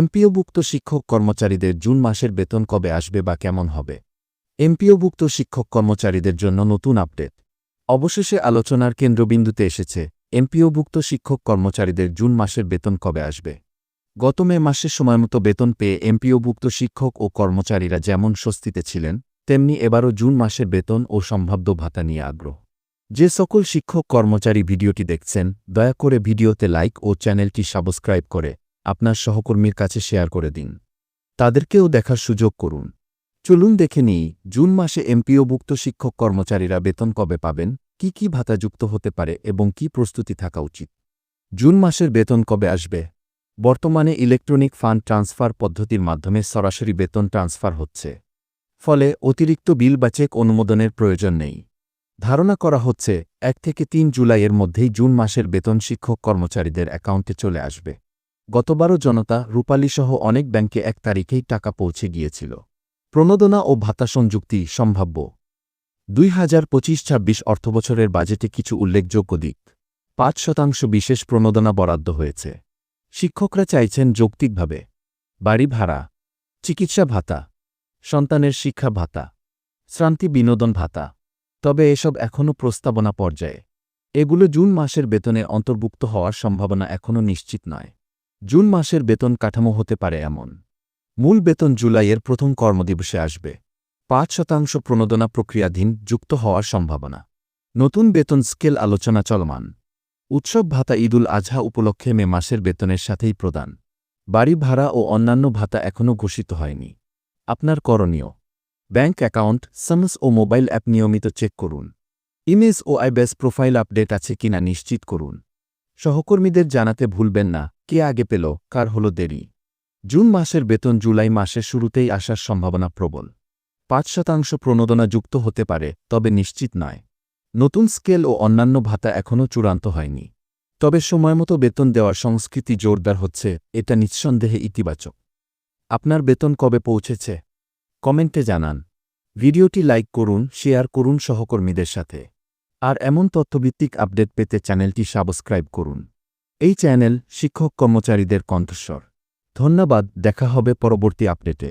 এমপিওভুক্ত শিক্ষক কর্মচারীদের জুন মাসের বেতন কবে আসবে বা কেমন হবে? এমপিওভুক্ত শিক্ষক কর্মচারীদের জন্য নতুন আপডেট। অবশেষে আলোচনার কেন্দ্রবিন্দুতে এসেছে, এমপিওভুক্ত শিক্ষক কর্মচারীদের জুন মাসের বেতন কবে আসবে? গত মে মাসের সময়মতো বেতন পেয়ে এমপিওভুক্ত শিক্ষক ও কর্মচারীরা যেমন স্বস্তিতে ছিলেন, তেমনি এবারও জুন মাসের বেতন ও সম্ভাব্য ভাতা নিয়ে আগ্রহ। যে সকল শিক্ষক কর্মচারী ভিডিওটি দেখছেন, দয়া করে ভিডিওতে লাইক ও চ্যানেলটি সাবস্ক্রাইব করে আপনার সহকর্মীর কাছে শেয়ার করে দিন। তাদেরকেও দেখার সুযোগ করুন। চলুন দেখে নিই, জুন মাসে এমপিওভুক্ত শিক্ষক কর্মচারীরা বেতন কবে পাবেন, কি কি ভাতা যুক্ত হতে পারে এবং কি প্রস্তুতি থাকা উচিত? জুন মাসের বেতন কবে আসবে? বর্তমানে ইলেকট্রনিক ফান্ড ট্রান্সফার পদ্ধতির মাধ্যমে সরাসরি বেতন ট্রান্সফার হচ্ছে। ফলে অতিরিক্ত বিল বা চেক অনুমোদনের প্রয়োজন নেই। ধারণা করা হচ্ছে, এক থেকে তিন জুলাইয়ের মধ্যেই জুন মাসের বেতন শিক্ষক কর্মচারীদের অ্যাকাউন্টে চলে আসবে। গতবারও জনতা রূপালীসহ অনেক ব্যাংকে এক তারিখেই টাকা পৌঁছে গিয়েছিল। প্রণোদনা ও ভাতা সংযুক্তি সম্ভাব্য। দুই হাজার পঁচিশ ছাব্বিশ অর্থবছরের বাজেটে কিছু উল্লেখযোগ্য দিক। পাঁচ শতাংশ বিশেষ প্রণোদনা বরাদ্দ হয়েছে। শিক্ষকরা চাইছেন যৌক্তিকভাবে বাড়ি ভাড়া, চিকিৎসা ভাতা, সন্তানের শিক্ষা ভাতা, শ্রান্তি বিনোদন ভাতা। তবে এসব এখনও প্রস্তাবনা পর্যায়ে। এগুলো জুন মাসের বেতনে অন্তর্ভুক্ত হওয়ার সম্ভাবনা এখনও নিশ্চিত নয়। জুন মাসের বেতন কাঠামো হতে পারে এমন। মূল বেতন জুলাইয়ের প্রথম কর্মদিবসে আসবে। পাঁচ শতাংশ প্রণোদনা প্রক্রিয়াধীন যুক্ত হওয়ার সম্ভাবনা। নতুন বেতন স্কেল আলোচনা চলমান। উৎসব ভাতা ঈদুল আজহা উপলক্ষে মে মাসের বেতনের সাথেই প্রদান। বাড়ি ভাড়া ও অন্যান্য ভাতা এখনও ঘোষিত হয়নি। আপনার করণীয়। ব্যাংক অ্যাকাউন্ট, সামস ও মোবাইল অ্যাপ নিয়মিত চেক করুন। ইমেজ ও আইবেস প্রোফাইল আপডেট আছে কিনা নিশ্চিত করুন। সহকর্মীদের জানাতে ভুলবেন না, কে আগে পেল, কার হল দেরি। জুন মাসের বেতন জুলাই মাসের শুরুতেই আসার সম্ভাবনা প্রবল। পাঁচ শতাংশ প্রণোদনা যুক্ত হতে পারে, তবে নিশ্চিত নয়। নতুন স্কেল ও অন্যান্য ভাতা এখনও চূড়ান্ত হয়নি। তবে সময়মতো বেতন দেওয়ার সংস্কৃতি জোরদার হচ্ছে, এটা নিঃসন্দেহে ইতিবাচক। আপনার বেতন কবে পৌঁছেছে? কমেন্টে জানান। ভিডিওটি লাইক করুন, শেয়ার করুন সহকর্মীদের সাথে। আর এমন তথ্যভিত্তিক আপডেট পেতে চ্যানেলটি সাবস্ক্রাইব করুন। এই চ্যানেল শিক্ষক কর্মচারীদের কণ্ঠস্বর। ধন্যবাদ, দেখা হবে পরবর্তী আপডেটে।